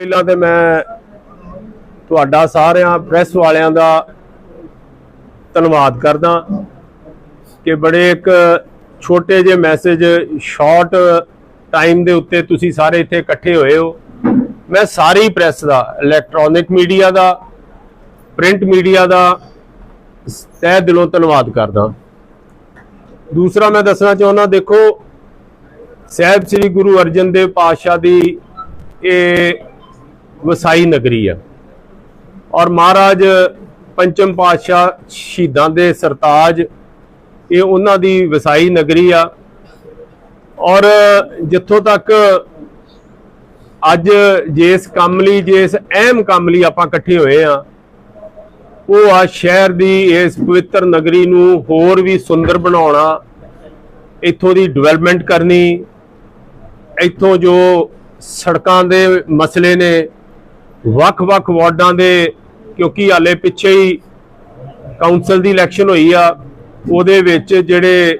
ਪਹਿਲਾਂ ਤੇ ਮੈਂ ਤੁਹਾਡਾ ਸਾਰਿਆਂ ਪ੍ਰੈਸ ਵਾਲਿਆਂ ਦਾ ਧੰਨਵਾਦ ਕਰਦਾ ਕਿ ਬੜੇ ਇੱਕ ਛੋਟੇ ਜਿਹੇ ਮੈਸੇਜ ਸ਼ਾਰਟ ਟਾਈਮ ਦੇ ਉੱਤੇ ਤੁਸੀਂ ਸਾਰੇ ਇੱਥੇ ਇਕੱਠੇ ਹੋਏ ਹੋ। ਮੈਂ ਸਾਰੀ ਪ੍ਰੈਸ ਦਾ ਇਲੈਕਟ੍ਰੋਨਿਕ ਮੀਡੀਆ ਦਾ ਪ੍ਰਿੰਟ ਮੀਡੀਆ ਦਾ ਤਹਿ ਦਿਲੋਂ ਧੰਨਵਾਦ ਕਰਦਾ। ਦੂਸਰਾ ਮੈਂ ਦੱਸਣਾ ਚਾਹੁੰਦਾ, ਦੇਖੋ, ਸਾਹਿਬ ਸ੍ਰੀ ਗੁਰੂ ਅਰਜਨ ਦੇਵ ਪਾਤਸ਼ਾਹ ਦੀ ਇਹ ਵਸਾਈ ਨਗਰੀ ਆ। ਔਰ ਮਹਾਰਾਜ ਪੰਚਮ ਪਾਤਸ਼ਾਹ ਸ਼ਹੀਦਾਂ ਦੇ ਸਰਤਾਜ, ਇਹ ਉਹਨਾਂ ਦੀ ਵਸਾਈ ਨਗਰੀ ਆ। ਔਰ ਜਿੱਥੋਂ ਤੱਕ ਅੱਜ ਜਿਸ ਕੰਮ ਲਈ, ਜਿਸ ਅਹਿਮ ਕੰਮ ਲਈ ਆਪਾਂ ਇਕੱਠੇ ਹੋਏ ਆ, ਉਹ ਆ ਸ਼ਹਿਰ ਦੀ ਇਸ ਪਵਿੱਤਰ ਨਗਰੀ ਨੂੰ ਹੋਰ ਵੀ ਸੁੰਦਰ ਬਣਾਉਣਾ, ਇੱਥੋਂ ਦੀ ਡਿਵੈਲਪਮੈਂਟ ਕਰਨੀ, ਇੱਥੋਂ ਜੋ ਸੜਕਾਂ ਦੇ ਮਸਲੇ ਨੇ ਵੱਖ-ਵੱਖ ਵਾਰਡਾਂ ਦੇ, ਕਿਉਂਕਿ ਹਾਲੇ ਪਿੱਛੇ ਹੀ ਕਾਉਂਸਲ ਦੀ ਇਲੈਕਸ਼ਨ ਹੋਈ ਆ, ਉਹਦੇ ਵਿੱਚ ਜਿਹੜੇ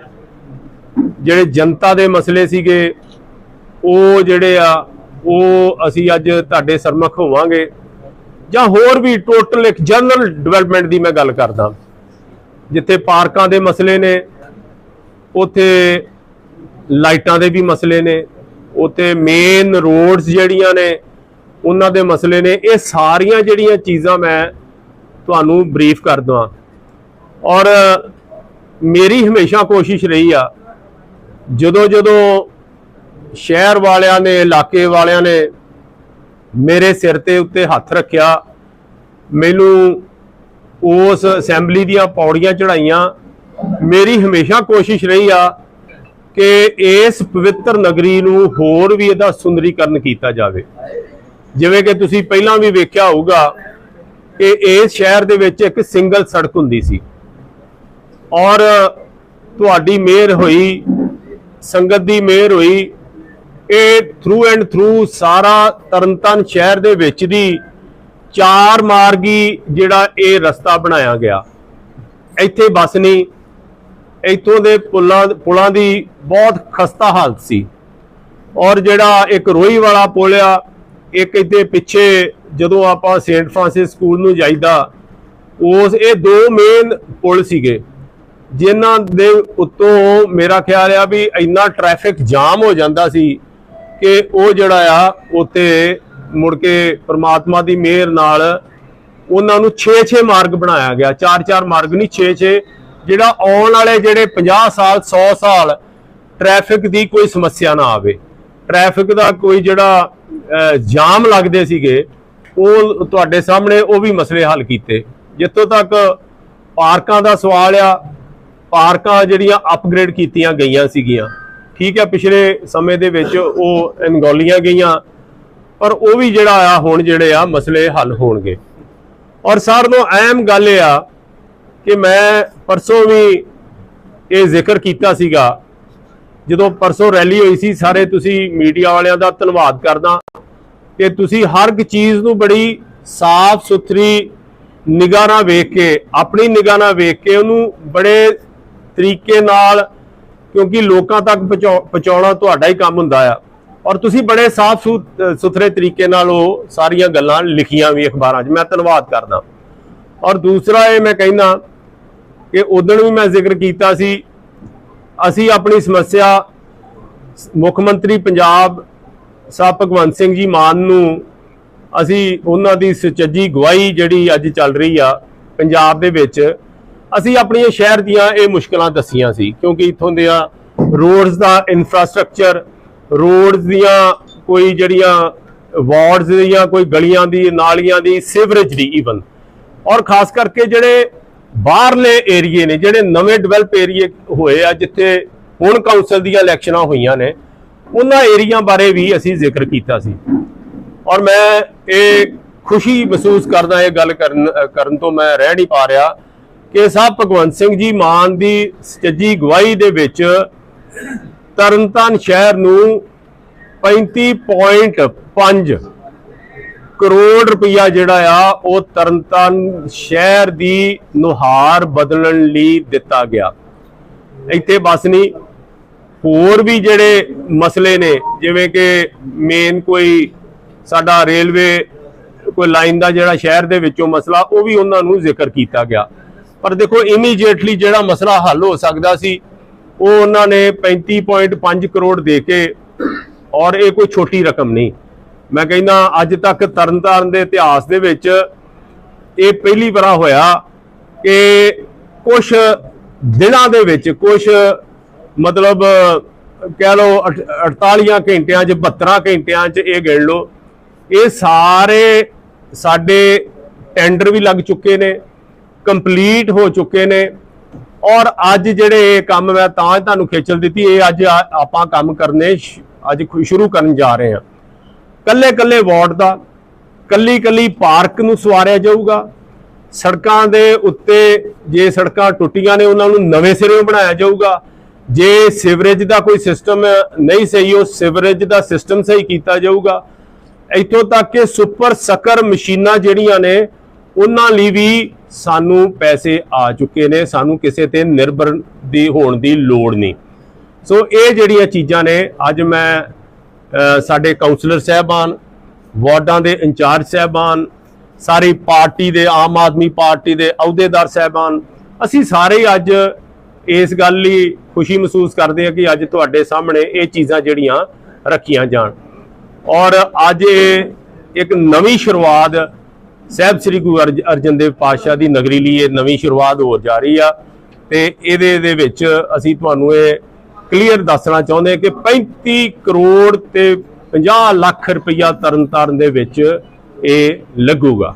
ਜਿਹੜੇ ਜਨਤਾ ਦੇ ਮਸਲੇ ਸੀਗੇ, ਉਹ ਜਿਹੜੇ ਆ, ਉਹ ਅਸੀਂ ਅੱਜ ਤੁਹਾਡੇ ਸਰਮੁਖ ਹੋਵਾਂਗੇ। ਜਾਂ ਹੋਰ ਵੀ ਟੋਟਲ ਇੱਕ ਜਨਰਲ ਡਿਵੈਲਪਮੈਂਟ ਦੀ ਮੈਂ ਗੱਲ ਕਰਦਾ। ਜਿੱਥੇ ਪਾਰਕਾਂ ਦੇ ਮਸਲੇ ਨੇ, ਉਥੇ ਲਾਈਟਾਂ ਦੇ ਵੀ ਮਸਲੇ ਨੇ, ਉਥੇ ਮੇਨ ਰੋਡਸ ਜਿਹੜੀਆਂ ਨੇ ਉਹਨਾਂ ਦੇ ਮਸਲੇ ਨੇ। ਇਹ ਸਾਰੀਆਂ ਜਿਹੜੀਆਂ ਚੀਜ਼ਾਂ ਮੈਂ ਤੁਹਾਨੂੰ ਬਰੀਫ ਕਰ ਦਵਾਂ ਔਰ ਮੇਰੀ ਹਮੇਸ਼ਾ ਕੋਸ਼ਿਸ਼ ਰਹੀ ਆ, ਜਦੋਂ ਜਦੋਂ ਸ਼ਹਿਰ ਵਾਲਿਆਂ ਨੇ, ਇਲਾਕੇ ਵਾਲਿਆਂ ਨੇ ਮੇਰੇ ਸਿਰ ਤੇ ਉੱਤੇ ਹੱਥ ਰੱਖਿਆ, ਮੈਨੂੰ ਉਸ ਅਸੈਂਬਲੀ ਦੀਆਂ ਪੌੜੀਆਂ ਚੜਾਈਆਂ ਮੇਰੀ ਹਮੇਸ਼ਾ ਕੋਸ਼ਿਸ਼ ਰਹੀ ਆ ਕਿ ਇਸ ਪਵਿੱਤਰ ਨਗਰੀ ਨੂੰ ਹੋਰ ਵੀ ਇਹਦਾ ਸੁੰਦਰੀਕਰਨ ਕੀਤਾ ਜਾਵੇ। ਜਿਵੇਂ ਕਿ ਤੁਸੀਂ ਪਹਿਲਾਂ ਵੀ ਵੇਖਿਆ ਹੋਊਗਾ ਕਿ ਇਸ ਸ਼ਹਿਰ ਦੇ ਵਿੱਚ ਇੱਕ ਸਿੰਗਲ ਸੜਕ ਹੁੰਦੀ ਸੀ। ਔਰ ਤੁਹਾਡੀ ਮਿਹਰ ਹੋਈ, ਸੰਗਤ ਦੀ ਮਿਹਰ ਹੋਈ, ਇਹ ਥਰੂ ਐਂਡ ਥਰੂ ਸਾਰਾ ਤਰਨਤਾਰਨ ਸ਼ਹਿਰ ਦੇ ਵਿੱਚ ਦੀ ਚਾਰ ਮਾਰਗੀ ਜਿਹੜਾ ਇਹ ਰਸਤਾ ਬਣਾਇਆ ਗਿਆ। ਇੱਥੇ ਬੱਸ ਨਹੀਂ, ਇੱਥੋਂ ਦੇ ਪੁਲਾਂ ਪੁਲਾਂ ਦੀ ਬਹੁਤ ਖਸਤਾ ਹਾਲਤ ਸੀ। ਔਰ ਜਿਹੜਾ ਇੱਕ ਰੋਈ ਵਾਲਾ ਪੁਲ ਆ ਇੱਕ ਇੱਥੇ ਪਿੱਛੇ ਜਦੋਂ ਆਪਾਂ ਸੇਂਟ ਫ੍ਰਾਂਸਿਸ ਸਕੂਲ ਨੂੰ ਜਾਈਦਾ, ਉਸ ਇਹ ਦੋ ਮੇਨ ਪੁਲ ਸੀਗੇ, ਜਿਨ੍ਹਾਂ ਦੇ ਉੱਤੋਂ ਮੇਰਾ ਖਿਆਲ ਆ ਵੀ ਇੰਨਾ ਟ੍ਰੈਫਿਕ ਜਾਮ ਹੋ ਜਾਂਦਾ ਸੀ ਕਿ ਉਹ ਜਿਹੜਾ ਆ ਉੱਤੇ ਮੁੜ ਕੇ ਪ੍ਰਮਾਤਮਾ ਦੀ ਮਿਹਰ ਨਾਲ ਉਹਨਾਂ ਨੂੰ 6-6 ਮਾਰਗ ਬਣਾਇਆ ਗਿਆ 4-4 ਮਾਰਗ ਨਹੀਂ 6-6 ਜਿਹੜਾ ਆਉਣ ਵਾਲੇ ਜਿਹੜੇ 50 ਸਾਲ 100 ਸਾਲ ਟ੍ਰੈਫਿਕ ਦੀ ਕੋਈ ਸਮੱਸਿਆ ਨਾ ਆਵੇ। ਟ੍ਰੈਫਿਕ ਦਾ ਕੋਈ ਜਿਹੜਾ ਜਾਮ ਲੱਗਦੇ ਸੀਗੇ, ਉਹ ਤੁਹਾਡੇ ਸਾਹਮਣੇ ਉਹ ਵੀ ਮਸਲੇ ਹੱਲ ਕੀਤੇ। ਜਿੱਥੋਂ ਤੱਕ ਪਾਰਕਾਂ ਦਾ ਸਵਾਲ ਆ, ਪਾਰਕਾਂ ਜਿਹੜੀਆਂ ਅਪਗ੍ਰੇਡ ਕੀਤੀਆਂ ਗਈਆਂ ਸੀਗੀਆਂ। ਠੀਕ ਹੈ ਪਿਛਲੇ ਸਮੇਂ ਦੇ ਵਿੱਚ ਉਹ ਅਨਗੋਲੀਆਂ ਗਈਆਂ, ਪਰ ਉਹ ਵੀ ਜਿਹੜਾ ਆ, ਹੁਣ ਜਿਹੜੇ ਆ, ਮਸਲੇ ਹੱਲ ਹੋਣਗੇ। ਔਰ ਸਾਰਿਆਂ ਨੂੰ ਅਹਿਮ ਗੱਲ ਇਹ ਆ ਕਿ ਮੈਂ ਪਰਸੋਂ ਵੀ ਇਹ ਜ਼ਿਕਰ ਕੀਤਾ ਸੀਗਾ, ਜਦੋਂ ਪਰਸੋਂ ਰੈਲੀ ਹੋਈ ਸੀ, ਸਾਰੇ ਤੁਸੀਂ ਮੀਡੀਆ ਵਾਲਿਆਂ ਦਾ ਧੰਨਵਾਦ ਕਰਦਾ। ਕਿ ਤੁਸੀਂ ਹਰ ਇੱਕ ਚੀਜ਼ ਨੂੰ ਬੜੀ ਸਾਫ਼ ਸੁਥਰੀ ਨਿਗਾਹ ਨਾਲ ਵੇਖ ਕੇ, ਆਪਣੀ ਨਿਗਾਹ ਨਾਲ ਵੇਖ ਕੇ ਉਹਨੂੰ ਬੜੇ ਤਰੀਕੇ ਨਾਲ, ਕਿਉਂਕਿ ਲੋਕਾਂ ਤੱਕ ਪਹੁੰਚਾਉ- ਪਹੁੰਚਾਉਣਾ ਤੁਹਾਡਾ ਹੀ ਕੰਮ ਹੁੰਦਾ ਆ। ਔਰ ਤੁਸੀਂ ਬੜੇ ਸਾਫ਼ ਸੁਥਰੇ ਤਰੀਕੇ ਨਾਲ ਉਹ ਸਾਰੀਆਂ ਗੱਲਾਂ ਲਿਖੀਆਂ ਵੀ ਅਖਬਾਰਾਂ 'ਚ। ਮੈਂ ਧੰਨਵਾਦ ਕਰਦਾ। ਔਰ ਦੂਸਰਾ ਇਹ ਮੈਂ ਕਹਿੰਦਾ ਕਿ ਉਦੋਂ ਵੀ ਮੈਂ ਜ਼ਿਕਰ ਕੀਤਾ ਸੀ, ਅਸੀਂ ਆਪਣੀ ਸਮੱਸਿਆ ਮੁੱਖ ਮੰਤਰੀ ਪੰਜਾਬ ਸਾਹਿਬ ਭਗਵੰਤ ਸਿੰਘ ਜੀ ਮਾਨ ਨੂੰ ਅਸੀਂ ਉਹਨਾਂ ਦੀ ਸੁਚੱਜੀ ਗਵਾਹੀ ਜਿਹੜੀ ਅੱਜ ਚੱਲ ਰਹੀ ਆ ਪੰਜਾਬ ਦੇ ਵਿੱਚ, ਅਸੀਂ ਆਪਣੀਆਂ ਸ਼ਹਿਰ ਦੀਆਂ ਇਹ ਮੁਸ਼ਕਲਾਂ ਦੱਸੀਆਂ ਸੀ, ਕਿਉਂਕਿ ਇਥੋਂ ਦੇ ਆ ਰੋਡਸ ਦਾ ਇਨਫਰਾਸਟ੍ਰਕਚਰ ਰੋਡਸ ਦੀਆਂ ਕੋਈ ਜਿਹੜੀਆਂ ਵਾਰਡਸ ਦੀਆਂ ਕੋਈ ਗਲੀਆਂ ਦੀ, ਨਾਲੀਆਂ ਦੀ ਸੀਵਰੇਜ ਦੀ ਈਵਨ ਔਰ ਖਾਸ ਕਰਕੇ ਜਿਹੜੇ ਬਾਹਰਲੇ ਏਰੀਏ ਨੇ, ਜਿਹੜੇ ਨਵੇਂ ਡਿਵੈਲਪ ਏਰੀਏ ਹੋਏ ਆ, ਜਿੱਥੇ ਹੁਣ ਕਾਉਂਸਲ ਦੀਆਂ ਇਲੈਕਸ਼ਨਾਂ ਹੋਈਆਂ ਨੇ ਉਹਨਾਂ ਏਰੀਆ ਬਾਰੇ ਵੀ ਅਸੀਂ ਜ਼ਿਕਰ ਕੀਤਾ ਸੀ। ਔਰ ਮੈਂ ਇਹ ਖੁਸ਼ੀ ਮਹਿਸੂਸ ਕਰਦਾ, ਇਹ ਗੱਲ ਕਰਨ ਕਰਨ ਤੋਂ ਮੈਂ ਰਹਿ ਨਹੀਂ ਪਾ ਰਿਹਾ ਕਿ ਸਾਹਿਬ ਭਗਵੰਤ ਸਿੰਘ ਜੀ ਮਾਨ ਦੀ ਸੱਜੀ ਗਵਾਹੀ ਦੇ ਵਿੱਚ ਤਰਨਤਾਰਨ ਸ਼ਹਿਰ ਨੂੰ 35.5 ਕਰੋੜ ਰੁਪਇਆ ਜਿਹੜਾ ਆ, ਉਹ ਤਰਨਤਾਰਨ ਸ਼ਹਿਰ ਦੀ ਨੁਹਾਰ ਬਦਲਣ ਲਈ ਦਿੱਤਾ ਗਿਆ। ਇੱਥੇ ਬਸ ਨਹੀਂ, ਹੋਰ ਵੀ ਜਿਹੜੇ ਮਸਲੇ ਨੇ, ਜਿਵੇਂ ਕਿ ਮੇਨ ਕੋਈ ਸਾਡਾ ਰੇਲਵੇ ਕੋਈ ਲਾਈਨ ਦਾ ਜਿਹੜਾ ਸ਼ਹਿਰ ਦੇ ਵਿੱਚੋਂ ਮਸਲਾ, ਉਹ ਵੀ ਉਹਨਾਂ ਨੂੰ ਜ਼ਿਕਰ ਕੀਤਾ ਗਿਆ। ਪਰ ਦੇਖੋ ਇਮੀਡੀਏਟਲੀ ਜਿਹੜਾ ਮਸਲਾ ਹੱਲ ਹੋ ਸਕਦਾ ਸੀ, ਉਹ ਉਹਨਾਂ ਨੇ 35.5 ਕਰੋੜ ਦੇ ਕੇ, ਔਰ ਇਹ ਕੋਈ ਛੋਟੀ ਰਕਮ ਨਹੀਂ। ਮੈਂ ਕਹਿੰਦਾ, ਅੱਜ ਤੱਕ ਤਰਨਤਾਰਨ ਦੇ ਇਤਿਹਾਸ ਦੇ ਵਿੱਚ ਇਹ ਪਹਿਲੀ ਵਾਰ ਹੋਇਆ ਕਿ ਕੁਝ ਦਿਨਾਂ ਦੇ ਵਿੱਚ ਕੁਝ ਮਤਲਬ ਕਹਿ ਲਓ ਅਠ- 48 ਘੰਟਿਆਂ 'ਚ 72 ਘੰਟਿਆਂ 'ਚ ਇਹ ਗਿਣ ਲਓ। ਇਹ ਸਾਰੇ ਸਾਡੇ ਟੈਂਡਰ ਵੀ ਲੱਗ ਚੁੱਕੇ ਨੇ ਕੰਪਲੀਟ ਹੋ ਚੁੱਕੇ ਨੇ। ਔਰ ਅੱਜ ਜਿਹੜੇ ਇਹ ਕੰਮ ਮੈਂ ਤਾਂ ਤੁਹਾਨੂੰ ਖੇਚਲ ਦਿੱਤੀ, ਇਹ ਅੱਜ ਆਪਾਂ ਕੰਮ ਕਰਨੇ ਅੱਜ ਖੁ- ਸ਼ੁਰੂ ਕਰਨ ਜਾ ਰਹੇ ਹਾਂ। ਕੱਲੇ ਕੱਲੇ ਵਾਰਡ ਦਾ ਕੱਲੀ ਕੱਲੀ ਪਾਰਕ ਨੂੰ ਸਵਾਰਿਆ ਜਾਊਗਾ। ਸੜਕਾਂ ਦੇ ਉੱਤੇ ਜੇ ਸੜਕਾਂ ਟੁੱਟੀਆਂ ਨੇ, ਉਹਨਾਂ ਨੂੰ ਨਵੇਂ ਸਿਰੋਂ ਬਣਾਇਆ ਜਾਊਗਾ। ਜੇ ਸੀਵਰੇਜ ਦਾ ਕੋਈ ਸਿਸਟਮ ਨਹੀਂ ਸਹੀ, ਉਹ ਸੀਵਰੇਜ ਦਾ ਸਿਸਟਮ ਸਹੀ ਕੀਤਾ ਜਾਊਗਾ। ਇੱਥੋਂ ਤੱਕ ਕਿ ਸੁਪਰ ਸਕਰ ਮਸ਼ੀਨਾਂ ਜਿਹੜੀਆਂ ਨੇ, ਉਹਨਾਂ ਲਈ ਵੀ ਸਾਨੂੰ ਪੈਸੇ ਆ ਚੁੱਕੇ ਨੇ, ਸਾਨੂੰ ਕਿਸੇ ਤੇ ਨਿਰਭਰ ਦੀ ਹੋਣ ਦੀ ਲੋੜ ਨਹੀਂ। ਸੋ ਇਹ ਜਿਹੜੀਆਂ ਚੀਜ਼ਾਂ ਨੇ, ਅੱਜ ਮੈਂ ਸਾਡੇ ਕਾਉਂਸਲਰ ਸਹਿਬਾਨ, ਵਾਰਡਾਂ ਦੇ ਇੰਚਾਰਜ ਸਹਿਬਾਨ, ਸਾਰੀ ਪਾਰਟੀ ਦੇ, ਆਮ ਆਦਮੀ ਪਾਰਟੀ ਦੇ ਅਹੁਦੇਦਾਰ ਸਹਿਬਾਨ, ਅਸੀਂ ਸਾਰੇ ਅੱਜ ਇਸ ਗੱਲ ਲਈ ਖੁਸ਼ੀ ਮਹਿਸੂਸ ਕਰਦੇ ਹਾਂ ਕਿ ਅੱਜ ਤੁਹਾਡੇ ਸਾਹਮਣੇ ਇਹ ਚੀਜ਼ਾਂ ਜਿਹੜੀਆਂ ਰੱਖੀਆਂ ਜਾਣ। ਔਰ ਅੱਜ ਇਹ ਇੱਕ ਨਵੀਂ ਸ਼ੁਰੂਆਤ ਸਾਹਿਬ ਸ੍ਰੀ ਗੁਰੂ ਅਰਜ- ਅਰਜਨ ਦੇਵ ਪਾਤਸ਼ਾਹ ਦੀ ਨਗਰੀ ਲਈ ਇਹ ਨਵੀਂ ਸ਼ੁਰੂਆਤ ਹੋ ਜਾ ਰਹੀ ਆ ਤੇ ਇਹਦੇ ਦੇ ਵਿੱਚ ਅਸੀਂ ਤੁਹਾਨੂੰ ਇਹ ਕਲੀਅਰ ਦੱਸਣਾ ਚਾਹੁੰਦੇ ਹਾਂ ਕਿ 35 ਕਰੋੜ ਤੇ 50 ਲੱਖ ਰੁਪਈਆ ਤਰਨਤਾਰਨ ਦੇ ਵਿੱਚ ਇਹ ਲੱਗੂਗਾ।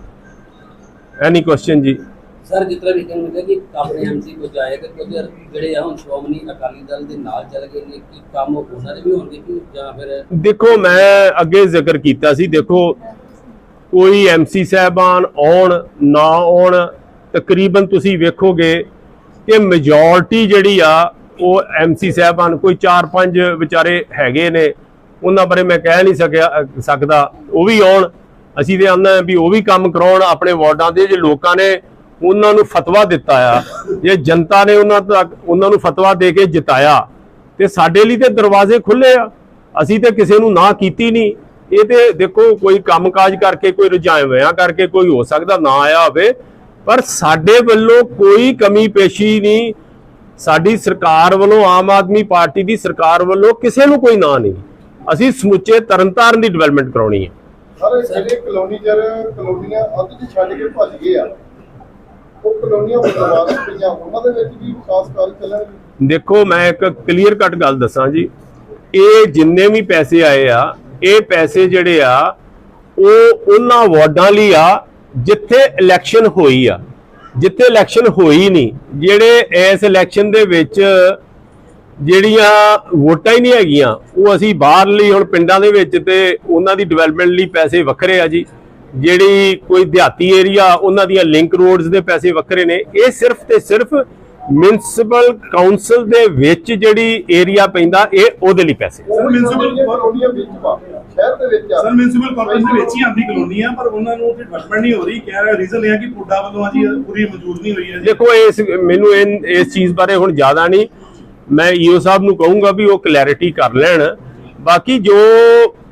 ਐਨੀ ਕੁਐਸਚਨ ਜੀ? ਸਰ, ਜਿਸ ਤਰ੍ਹਾਂ ਵੀ ਕਹਿੰਦੇ ਨੇ ਕਿ ਆਪਣੇ ਐਮਸੀ ਕੋ ਜਾਏਗਾ ਕੁਝ ਜਿਹੜੇ ਆ ਹੁਣ ਸ਼੍ਰੋਮਣੀ ਅਕਾਲੀ ਦਲ ਦੇ ਨਾਲ ਚੱਲ ਗਏ ਨੇ, ਕਿ ਕੰਮ ਉਹਨਾਂ ਦੇ ਵੀ ਹੋਣਗੇ ਕਿ ਜਾਂ ਫਿਰ ਦੇਖੋ, ਮੈਂ ਅੱਗੇ ਜ਼ਿਕਰ ਕੀਤਾ ਸੀ, ਦੇਖੋ, ਕੋਈ ਐਮਸੀ ਸਾਹਿਬਾਨ ਆਉਣ, ਨਾ ਆਉਣ, ਤਕਰੀਬਨ ਤੁਸੀਂ ਵੇਖੋਗੇ ਕਿ ਮੈਜੋਰਟੀ ਜਿਹੜੀ ਆ, ਉਹ ਐਮਸੀ ਸਾਹਿਬਾਨ ਕੋਈ 4-5 ਵਿਚਾਰੇ ਹੈਗੇ ਨੇ, ਉਹਨਾਂ ਬਾਰੇ ਮੈਂ ਕਹਿ ਨਹੀਂ ਸਕਿਆ ਸਕਦਾ, ਉਹ ਵੀ ਆਉਣ। ਅਸੀਂ ਤੇ ਆਂਦਾ ਵੀ ਉਹ ਵੀ ਕੰਮ ਕਰਾਉਣ, ਆਪਣੇ ਵਾਰਡਾਂ ਦੇ, ਜੇ ਲੋਕਾਂ ਨੇ ਉਹਨਾਂ ਨੂੰ ਫਤਵਾ ਦਿੱਤਾ ਆ। ਜੇ ਜਨਤਾ ਨੇ ਉਹਨਾਂ ਤੱਕ ਉਹਨਾਂ ਨੂੰ ਫਤਵਾ ਦੇ ਕੇ ਜਿਤਾਇਆ, ਤੇ ਸਾਡੇ ਲਈ ਤੇ ਦਰਵਾਜ਼ੇ ਖੁੱਲੇ ਆ। ਅਸੀਂ ਤੇ ਕਿਸੇ ਨੂੰ ਨਾ ਕੀਤੀ ਨਹੀਂ। ਇਹ ਤੇ ਦੇਖੋ, ਕੋਈ ਕੰਮਕਾਜ ਕਰਕੇ, ਕੋਈ ਰੁਝਾਨ ਕਰਕੇ ਕੋਈ ਹੋ ਸਕਦਾ, ਨਾ ਆਇਆ ਹੋਵੇ। ਪਰ ਸਾਡੇ ਵੱਲੋਂ ਕੋਈ ਕਮੀ ਪੇਸ਼ੀ ਨਹੀਂ। ਸਾਡੀ ਸਰਕਾਰ ਵੱਲੋਂ, ਆਮ ਆਦਮੀ ਪਾਰਟੀ ਦੀ ਸਰਕਾਰ ਵੱਲੋਂ ਕਿਸੇ ਨੂੰ ਕੋਈ ਨਾ ਨਹੀਂ। ਅਸੀਂ ਸਮੁੱਚੇ ਤਰਨਤਾਰਨ ਦੀ ਡਿਵੈਲਪਮੈਂਟ ਕਰਾਉਣੀ ਹੈ। ਸਾਰੇ ਜਿਹੜੇ ਕਲੋਨੀ ਜਰ ਕਲੋਨੀਆਂ ਅੱਧ ਚ ਛੱਡ ਕੇ ਭੱਜ ਗਏ ਆ। ਉਹ ਕਲੋਨੀਆਂ ਬਰਬਾਦ ਪਈਆਂ ਉਹਨਾਂ ਦੇ ਵਿੱਚ ਵੀ ਵਿਕਾਸ ਕਾਰਜ ਚੱਲਣਗੇ ਦੇਖੋ, ਮੈਂ ਇੱਕ ਕਲੀਅਰ ਕੱਟ ਗੱਲ ਦੱਸਾਂ ਜੀ। ਇਹ ਜਿੰਨੇ ਵੀ ਪੈਸੇ ਆਏ ਆ, ਇਹ ਪੈਸੇ ਜਿਹੜੇ ਆ, ਉਹ ਉਹਨਾਂ ਵਾਰਡਾਂ ਲਈ ਆ, ਜਿੱਥੇ ਇਲੈਕਸ਼ਨ ਹੋਈ ਆ। ਜਿੱਥੇ ਇਲੈਕਸ਼ਨ ਹੋਈ ਨਹੀਂ, ਜਿਹੜੇ ਇਸ ਇਲੈਕਸ਼ਨ ਦੇ ਵਿੱਚ ਜਿਹੜੀਆਂ ਵੋਟਾਂ ਹੀ ਨਹੀਂ ਹੈਗੀਆਂ, ਉਹ ਅਸੀਂ ਬਾਹਰ ਲਈ, ਹੁਣ ਪਿੰਡਾਂ ਦੇ ਵਿੱਚ ਤੇ ਉਹਨਾਂ ਦੀ ਡਿਵੈਲਪਮੈਂਟ ਲਈ ਪੈਸੇ ਵੱਖਰੇ ਆ ਜੀ। ਜਿਹੜੀ ਕੋਈ ਦਿਹਾਤੀ ਏਰੀਆ ਉਹਨਾਂ ਦੀਆਂ ਲਿੰਕ ਰੋਡਸ ਦੇ ਪੈਸੇ ਵੱਖਰੇ ਨੇ। ਇਹ ਸਿਰਫ ਤੇ ਸਿਰਫ ਮਿਊਨਿਸਪਲ ਕਾਉਂਸਲ ਦੇ ਵਿੱਚ ਜਿਹੜੀ ਏਰੀਆ ਪੈਂਦਾ ਇਹ ਉਹਦੇ ਲਈ ਪੈਸੇ ਉਹ municipal ਜਿਹੜੀਆਂ ਕਲੋਨੀਆਂ ਵਿੱਚ ਵਾ। ਸ਼ਹਿਰ ਦੇ ਵਿੱਚ ਆ। ਸਰ ਮਿਊਨਿਸਪਲ ਕਾਰਪੋਰੇਸ਼ਨ ਦੇ ਵਿੱਚ ਹੀ ਆਂਦੀ ਕਲੋਨੀ ਆ ਪਰ ਉਹਨਾਂ ਨੂੰ ਉੱਥੇ ਡਿਵੈਲਪਮੈਂਟ ਨਹੀਂ ਹੋ ਰਹੀ। ਕਹਿ ਰਿਹਾ ਰੀਜ਼ਨ ਇਹ ਆ ਕਿ ਪੁੱਡਾ ਵੱਲੋਂ ਆ ਜੀ ਪੂਰੀ ਮਨਜ਼ੂਰ ਨਹੀਂ ਹੋਈ ਹੈ ਜੀ। ਦੇਖੋ ਇਸ ਮੈਨੂੰ ਇਹ- ਇਸ ਚੀਜ਼ ਬਾਰੇ ਹੁਣ ਜ਼ਿਆਦਾ ਨਹੀਂ। ਮੈਂ ਈਓ ਸਾਹਿਬ ਨੂੰ ਕਹੂੰਗਾ ਵੀ ਉਹ ਕਲੈਰਿਟੀ ਕਰ ਲੈਣ। ਬਾਕੀ ਜੋ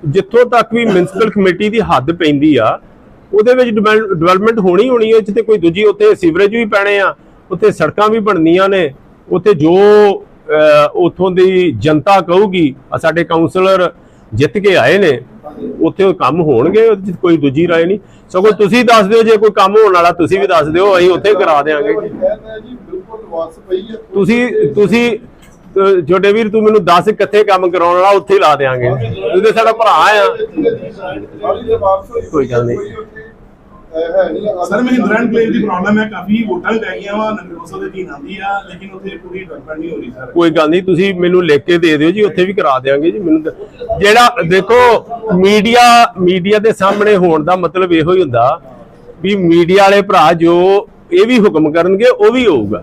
ਜਿੱਥੋਂ ਤੱਕ ਵੀ ਮਿਊਨਿਸਪਲ ਕਮੇਟੀ ਦੀ ਹੱਦ ਪੈਂਦੀ ਆ ਉਹਦੇ ਵਿੱਚ ਡਿਵੈਲਪਮੈਂਟ ਹੋਣੀ ਹੋਣੀ ਹੈ ਜਿੱਥੇ ਕੋਈ ਦੂਜੀ ਉੱਥੇ ਸੀਵਰੇਜ ਵੀ ਪੈਣੇ ਆ ਉੱਥੇ ਸੜਕਾਂ ਵੀ ਬਣਨੀਆਂ ਨੇ ਉੱਥੇ ਜੋ ਅਹ, ਉੱਥੋਂ ਦੀ ਜਨਤਾ ਕਹੂਗੀ ਸਾਡੇ ਕਾਉਂਸਲਰ ਜਿੱਤ ਕੇ ਆਏ ਨੇ ਉੱਥੇ ਉਹ ਕੰਮ ਹੋਣਗੇ ਕੋਈ ਦੂਜੀ ਰਾਏ ਨਹੀਂ। ਸਗੋਂ ਤੁਸੀਂ ਦੱਸ ਦਿਓ ਜੇ ਕੋਈ ਕੰਮ ਹੋਣ ਵਾਲਾ ਤੁਸੀਂ ਵੀ ਦੱਸ ਦਿਓ ਅਸੀਂ ਉੱਥੇ ਕਰਾ ਦੇਵਾਂਗੇ ਤੁਸੀਂ ਤੁਸੀਂ ਅਹ, ਛੋਟੇ ਵੀਰ ਤੂੰ ਮੈਨੂੰ ਦੱਸ ਕਿੱਥੇ ਕੰਮ ਕਰਾਉਣ ਵਾਲਾ ਉੱਥੇ ਹੀ ਲਾ ਦੇਵਾਂਗੇ ਤੂੰ ਸਾਡਾ ਭਰਾ ਆ। ਕੋਈ ਗੱਲ ਨਹੀਂ। ਹੈ ਨਹੀਂ। ਸਰ ਮਹਿੰਦਰਾ ਐਂਡ ਦੀ ਪ੍ਰੋਬਲਮ ਹੈ ਕਾਫੀ ਵੋਟਾਂ ਪੈ ਗਈਆਂ ਵਾ ਨਗਰ ਕੌਂਸਲ ਦੇ ਅਧੀਨ ਆਉਂਦੀ ਆ ਲੇਕਿਨ ਉੱਥੇ ਪੂਰੀ ਡਿਵੈਲਪਮੈਂਟ ਨਹੀਂ ਹੋ ਰਹੀ ਸਰ ਕੋਈ ਗੱਲ ਨਹੀਂ ਤੁਸੀਂ ਮੈਨੂੰ ਲਿਖ ਕੇ ਦੇ ਦਿਓ ਜੀ ਉੱਥੇ ਵੀ ਕਰਾ ਦੇਵਾਂਗੇ ਜੀ ਮੈਨੂੰ ਤਾਂ- ਜਿਹੜਾ ਦੇਖੋ ਮੀਡੀਆ ਮੀਡੀਆ ਦੇ ਸਾਹਮਣੇ ਹੋਣ ਦਾ ਮਤਲਬ ਇਹੋ ਹੀ ਹੁੰਦਾ ਵੀ ਮੀਡੀਆ ਵਾਲੇ ਭਰਾ ਜੋ ਇਹ ਵੀ ਹੁਕਮ ਕਰਨਗੇ ਉਹ ਵੀ ਹੋਊਗਾ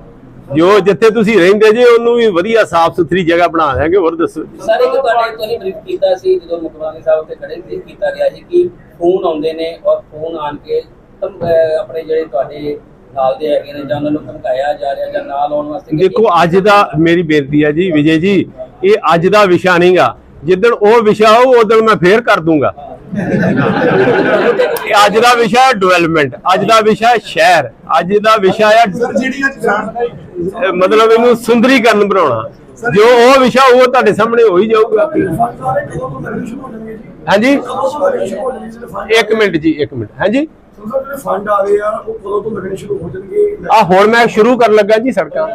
ਜੋ ਜਿੱਥੇ ਤੁਸੀਂ ਰਹਿੰਦੇ ਜੇ ਉਹਨੂੰ ਵੀ ਵਧੀਆ ਸਾਫ਼ ਸੁਥਰੀ ਜਗ੍ਹਾ ਬਣਾ ਦੇਵਾਂਗੇ ਹੋਰ ਦੱਸੋ ਜੀ ਸਾਰੇ ਕਿ ਤੁਹਾਡੇ ਤੋਂ ਹੀ ਬਰੀਫ ਕੀਤਾ ਸੀ ਜਦੋਂ ਮੁਖਵਾਨੀ ਸਾਹਿਬ ਉੱਤੇ ਖੜੇ ਬਰੀਫ ਕੀਤਾ ਗਿਆ ਸੀ ਕਿ ਫੋਨ ਆਉਂਦੇ ਨੇ ਔਰ ਫੋਨ ਆਣ ਕੇ ਆਪਣੇ ਜਿਹੜੇ ਤੁਹਾਡੇ ਨਾਲ ਦੇ ਹੈਗੇ ਨੇ ਜਾਂ ਉਹਨਾਂ ਨੂੰ ਧਮਕਾਇਆ ਜਾ ਰਿਹਾ ਜਾਂ ਨਾਲ ਆਉਣ ਵਾਸਤੇ ਕਿ- ਦੇਖੋ ਅੱਜ ਦਾ ਮੇਰੀ ਬੇਨਤੀ ਹੈ ਜੀ ਵਿਜੇ ਜੀ ਇਹ ਅੱਜ ਦਾ ਵਿਸ਼ਾ ਨਹੀਂਗਾ ਜਿੱਦਣ ਉਹ ਵਿਸ਼ਾ ਹੋਊ ਉਦੋਂ ਮੈਂ ਫੇਰ ਕਰ ਦੂੰਗਾ। ਇਹ ਅੱਜ ਦਾ ਵਿਸ਼ਾ ਹੈ ਡਿਵੈਲਪਮੈਂਟ ਅੱਜ ਦਾ ਵਿਸ਼ਾ ਹੈ ਸ਼ਹਿਰ ਅੱਜ ਦਾ ਵਿਸ਼ਾ ਹੈ ਮਤਲਬ ਇਹਨੂੰ ਸੁੰਦਰੀਕਰਨ ਬਣਾਉਣਾ। ਜੋ ਉਹ ਵਿਸ਼ਾ ਉਹ ਤੁਹਾਡੇ ਸਾਹਮਣੇ ਹੋ ਹੀ ਜਾਊਗਾ ਹਾਂਜੀ? ਇੱਕ ਮਿੰਟ ਜੀ ਇੱਕ ਮਿੰਟ। ਹਾਂਜੀ? ਫੰਡ ਆ ਗਏ ਆ ਉਹ ਕਦੋਂ ਤੋਂ ਲੱਗਣੇ ਸ਼ੁਰੂ ਹੋ ਜਾਣਗੇ? ਆ ਹੁਣ ਮੈਂ ਸ਼ੁਰੂ ਕਰਨ ਲੱਗਾ ਜੀ ਸੜਕਾਂ।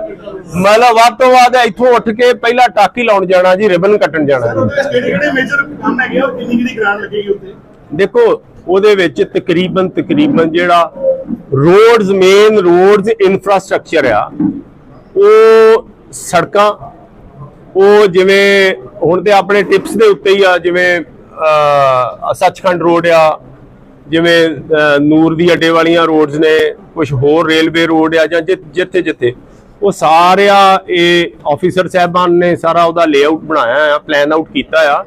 ਮਤਲਬ ਵੱਧ ਤੋਂ ਵੱਧ ਇੱਥੋਂ ਉੱਠ ਕੇ ਪਹਿਲਾਂ ਟਾਕੀ ਲਾਉਣ ਜਾਣਾ ਜੀ ਰਿਬਨ ਕੱਟਣ ਜਾਣਾ ਜੀ। ਕਿਹੜੇ ਕਿਹੜੇ ਮੇਜਰ ਕੰਮ ਹੈਗੇ ਆ? ਉਹ ਕਿੰਨੀ ਕਿੰਨੀ ਗ੍ਰਾਂਟ ਲੱਗੇਗੀ ਉੱਤੇ ਦੇਖੋ ਉਹਦੇ ਵਿੱਚ ਤਕਰੀਬਨ ਤਕਰੀਬਨ ਜਿਹੜਾ ਰੋਡਸ ਮੇਨ ਰੋਡਸ ਇਨਫਰਾਸਟ੍ਰਕਚਰ ਆ ਉਹ ਸੜਕਾਂ ਉਹ ਜਿਵੇਂ ਹੁਣ ਤੇ ਆਪਣੇ ਟਿਪਸ ਦੇ ਉੱਤੇ ਹੀ ਆ ਜਿਵੇਂ ਸੱਚਖੰਡ ਰੋਡ ਆ ਜਿਵੇਂ ਨੂਰ ਦੀ ਅੱਡੇ ਵਾਲੀਆਂ ਰੋਡਸ ਨੇ ਕੁਝ ਹੋਰ ਰੇਲਵੇ ਰੋਡ ਆ ਜਾਂ ਜਿੱਥੇ ਜਿੱਥੇ ਉਹ ਸਾਰਿਆ ਇਹ ਆਫੀਸਰ ਸਾਹਿਬਾਨ ਨੇ ਸਾਰਾ ਉਹਦਾ ਲੇਆਊਟ ਬਣਾਇਆ ਆ ਪਲਾਨ ਆਊਟ ਕੀਤਾ ਆ,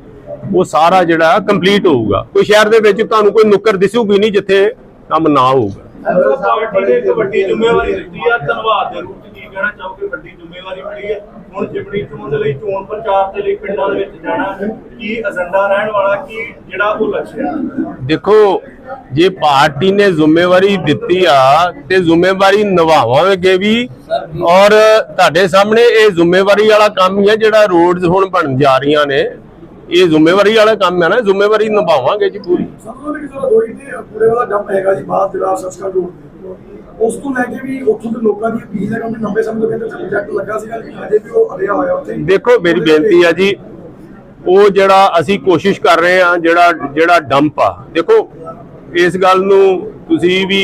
ਉਹ ਸਾਰਾ ਜਿਹੜਾ ਕੰਪਲੀਟ ਹੋਊਗਾ। ਕੋਈ ਸ਼ਹਿਰ ਦੇ ਵਿੱਚ ਤੁਹਾਨੂੰ ਕੋਈ ਨੁੱਕਰ ਦਿਸੂਗੀ ਨਹੀਂ ਜਿੱਥੇ ਕੰਮ ਨਾ ਹੋਊਗਾ। ਪਾਰਟੀ ਨੇ ਇੱਕ ਵੱਡੀ ਜ਼ਿੰਮੇਵਾਰੀ ਦਿੱਤੀ ਆ, ਧੰਨਵਾਦ ਦੇ ਰੂਪ ਕੀ ਕਹਿਣਾ ਚਾਹੋਗੇ ਵੱਡੀ ਜ਼ਿੰਮੇਵਾਰੀ ਮਿਲੀ ਹੈ। ਹੁਣ ਜਿਮਣੀ ਚੋਣ ਦੇ ਲਈ ਚੋਣ ਪ੍ਰਚਾਰ ਦੇ ਲਈ ਪਿੰਡਾਂ ਦੇ ਵਿੱਚ ਜਾਣਾ ਕੀ ਏਜੰਡਾ ਰਹਿਣ ਵਾਲਾ ਕੀ ਜਿਹੜਾ ਉਹ ਲਕਸ਼ ਹੈ ਦੇਖੋ ਜੇ ਪਾਰਟੀ ਨੇ ਜ਼ਿੰਮੇਵਾਰੀ ਦਿੱਤੀ ਆ ਤੇ ਜ਼ਿੰਮੇਵਾਰੀ ਨਿਭਾਵਾਂਗੇ ਵੀ। ਔਰ ਤੁਹਾਡੇ ਸਾਹਮਣੇ ਇਹ ਜ਼ਿੰਮੇਵਾਰੀ ਵਾਲਾ ਕੰਮ ਹੀ ਹੈ ਜਿਹੜਾ ਰੋਡਸ ਹੁਣ ਬਣਨ ਜਾ ਰਹੀਆਂ ਨੇ। ਇਹ ਜ਼ਿੰਮੇਵਾਰੀ ਵਾਲਾ ਕੰਮ ਹੈ ਨਾ ਜ਼ਿੰਮੇਵਾਰੀ ਨਿਭਾਵਾਂਗੇ ਜੀ ਪੂਰੀ। ਸਭ ਤੋਂ ਵੱਡੀ ਗੱਲ ਦੋਈ ਤੇ ਪੂਰੇ ਵਾਲਾ ਡੰਪ ਹੈਗਾ ਜੀ ਬਾਹਰ ਜਿਹੜਾ ਸਸਕਾ ਰੋਡ। ਉਸ ਤੋਂ ਲੈ ਕੇ ਵੀ ਉੱਥੋਂ ਦੇ ਲੋਕਾਂ ਦੀ ਅਪੀਲ ਹੈ ਕਿ ਲੰਬੇ ਸਮੇਂ ਤੋਂ ਕਹਿੰਦੇ ਪ੍ਰੋਜੈਕਟ ਲੱਗਾ ਸੀਗਾ ਲੇਕਿਨ ਅਜੇ ਵੀ ਉਹ ਅੜਿਆ ਹੋਇਆ ਉੱਥੇ। ਦੇਖੋ ਮੇਰੀ ਬੇਨਤੀ ਆ ਜੀ ਉਹ ਜਿਹੜਾ ਅਸੀਂ ਕੋਸ਼ਿਸ਼ ਕਰ ਰਹੇ ਆ ਜਿਹੜਾ ਜਿਹੜਾ ਡੰਪ ਆ। ਦੇਖੋ ਇਸ ਗੱਲ ਨੂੰ ਤੁਸੀਂ ਵੀ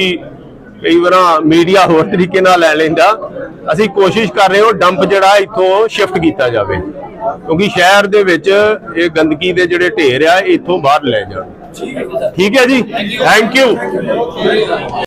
ਕਈ ਵਾਰਾਂ ਮੀਡੀਆ ਹੋਰ ਤਰੀਕੇ ਨਾਲ ਲੈ ਲੈਂਦਾ। ਅਸੀਂ ਕੋਸ਼ਿਸ਼ ਕਰ ਰਹੇ ਹਾਂ ਡੰਪ ਜਿਹੜਾ ਇੱਥੋਂ ਸ਼ਿਫਟ ਕੀਤਾ ਜਾਵੇ। ਕਿਉਂਕਿ ਸ਼ਹਿਰ ਦੇ ਵਿੱਚ ਇਹ ਗੰਦਗੀ ਦੇ ਜਿਹੜੇ ਢੇਰ ਆ ਇੱਥੋਂ ਬਾਹਰ ਲੈ ਜਾਣ। ਠੀਕ ਹੈ ਜੀ। Thank you